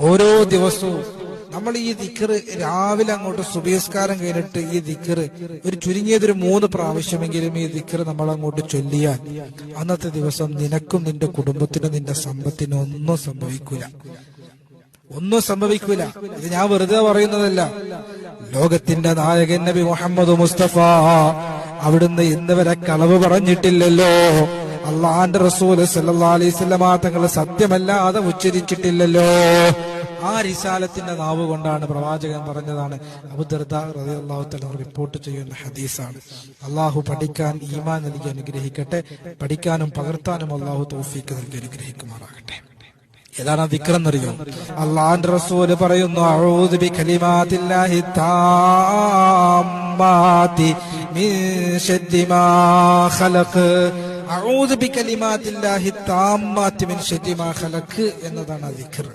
ഓരോ ദിവസവും നമ്മൾ ഈ ദിക്കറ് രാവിലെ അങ്ങോട്ട് സുബിയസ്കാരം കഴിഞ്ഞിട്ട് ഈ ദിക്കറ് ഒരു ചുരുങ്ങിയതൊരു മൂന്ന് പ്രാവശ്യമെങ്കിലും ഈ ദിക്കറ് നമ്മൾ അങ്ങോട്ട് ചൊല്ലിയാൽ അന്നത്തെ ദിവസം നിനക്കും നിന്റെ കുടുംബത്തിനും നിന്റെ സമ്പത്തിനും ഒന്നും സംഭവിക്കൂല. ഒന്നും സംഭവിക്കൂല. ഇത് ഞാൻ വെറുതെ പറയുന്നതല്ല. ലോകത്തിന്റെ നായകൻ നബി മുഹമ്മദ് മുസ്തഫ അവിടുന്ന് ഇന്ന് വരെ കളവ് പറഞ്ഞിട്ടില്ലല്ലോ. അള്ളാന്റെ റസൂൽ സല്ലാ അലൈസ്ലമാ തങ്ങൾ സത്യമല്ലാതെ ഉച്ചരിച്ചിട്ടില്ലല്ലോ. ആ റിസാലത്തിന്റെ നാവ് കൊണ്ടാണ് പ്രവാചകൻ പറഞ്ഞതാണ് അബുദർദാഹു റിപ്പോർട്ട് ചെയ്യുന്ന ഹദീസാണ്. അള്ളാഹു പഠിക്കാൻ ഈമാൻ നൽകി അനുഗ്രഹിക്കട്ടെ. പഠിക്കാനും പകർത്താനും അള്ളാഹു തോഫീക്ക് നൽകി അനുഗ്രഹിക്കുമാറാകട്ടെ. ഏതാണ് ദിക്ർ എന്നറിയോ? അള്ളാന്റെ റസൂൽ പറയുന്നു അഊദു ബി കലിമാത്തില്ലാഹി താമ്മാതി മിൻ ഖലഖ്. അഊദു ബി കലിമാത്തില്ലാഹി താമ്മാതി മിൻ മാ ഖലഖ് എന്നതാണ് ദിക്ർ.